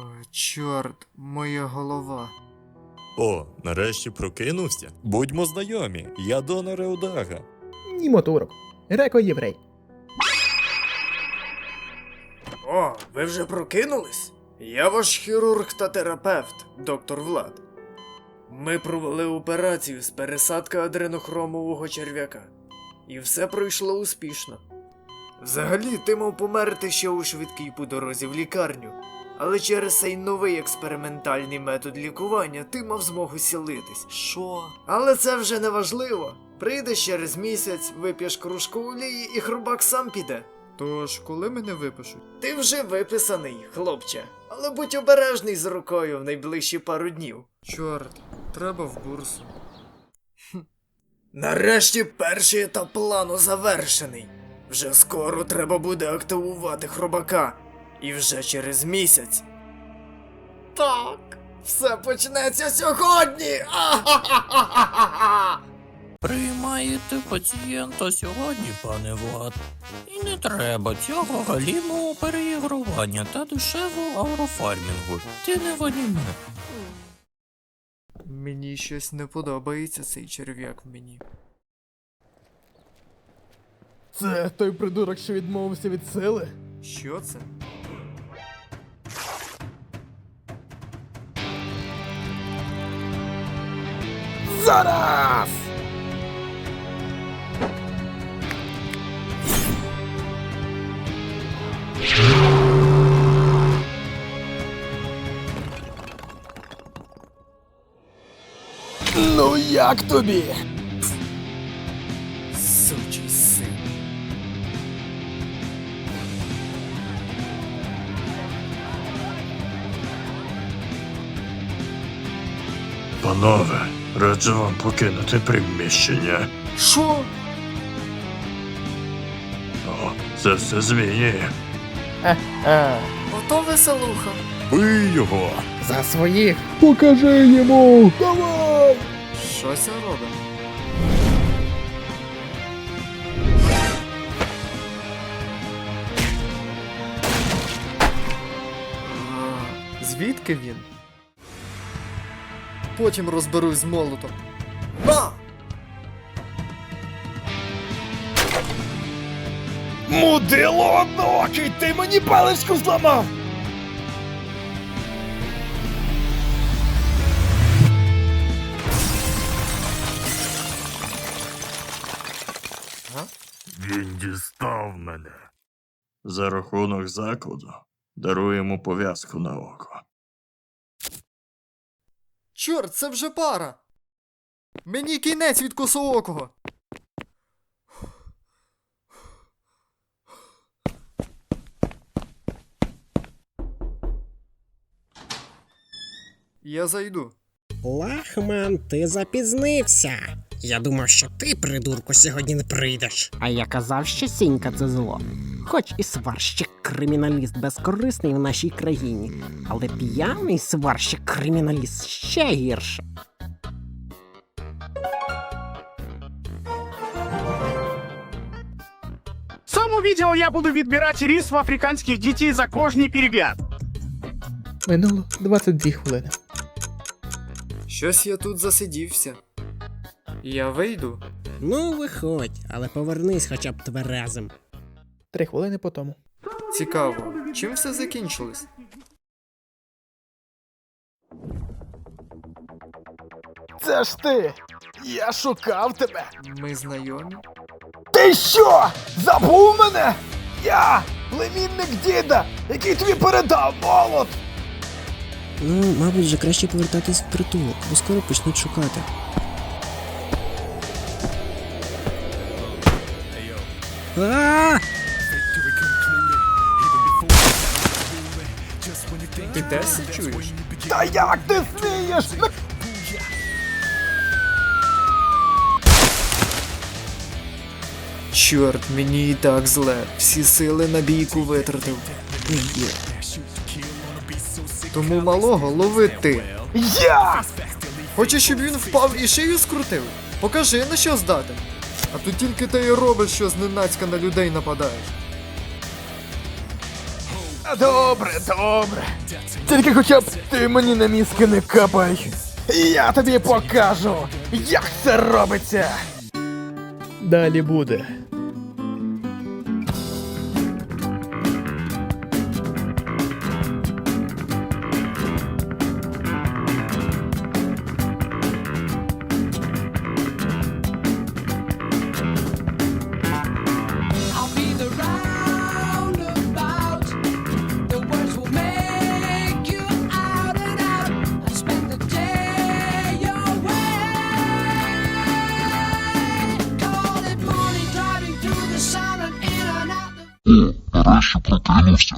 О, чорт, моя голова. О, нарешті прокинувся. Будьмо знайомі, я Дона Реудага. Ні моторок. Реко єврей. О, ви вже прокинулись? Я ваш хірург та терапевт, доктор Влад. Ми провели операцію з пересадки адренохромового черв'яка. І все пройшло успішно. Взагалі, ти мав померти ще у швидкій по дорозі в лікарню, але через цей новий експериментальний метод лікування ти мав змогу сілитись. Що? Але це вже не важливо. Прийдеш через місяць, вип'єш кружку олії і хрубак сам піде. Тож, коли мене випишуть? Ти вже виписаний, хлопче. Але будь обережний з рукою в найближчі пару днів. Чорт, треба в бурсу. Нарешті перший етап плану завершений. Вже скоро треба буде активувати хробака. І вже через місяць. Так, все почнеться сьогодні. А-ха-ха-ха-ха-ха! Приймаєте пацієнта сьогодні, пане Влад. І не треба цього галімого переігрування та дешевого агрофармінгу. Ти не в аніме. Мені щось не подобається цей черв'як в мені. Це той придурок, що відмовився від сили? Що це? Зараз! Ну як тобі? Панове, раджу вам покинути приміщення. Що? О, це все змінює. Е, Ото веселуха. Бий його! за своїх. Покажи йому! Давай! Що це робить? Звідки він? Потім розберусь з молотом. На! Мудило одноокий, ти мені паличку зламав! Він дістав мене. За рахунок закладу даруємо пов'язку на око. Чорт, це вже пара! Мені кінець від косоокого! Я зайду. Лахман, ти запізнився. Я думав, що ти, придурку, сьогодні не прийдеш. А я казав, що сінька це зло. Хоч і сварщик криміналіст безкорисний в нашій країні, але п'яний сварщик криміналіст ще гірше. В цьому відео я буду відбирати рис в африканських дітей за кожний перегляд. Минуло 22 хвилини. Щось я тут засидівся. Я вийду. Ну, виходь, але повернись хоча б тверезим. Три хвилини по тому. Цікаво, чим все закінчилось? Це ж ти! Я шукав тебе! Ми знайомі? Ти що? Забув мене? Я племінник діда, який тобі передав молот! Ну, мабуть, вже краще повертатись в притулок, бо скоро почнуть шукати. А! Ти чуєш? Та як ти смієш? Чорт, мені і так зле. Всі сили на бійку витратив. Тому малого лови ти. Я! Хочеш, щоб він впав і шию скрутив? Покажи, на що здатен. А то тільки ти і робиш, що зненацька на людей нападаєш. Добре, добре. Тільки хоча б ти мені на мізки не капай. Я тобі покажу, як це робиться. Далі буде. еще протаился.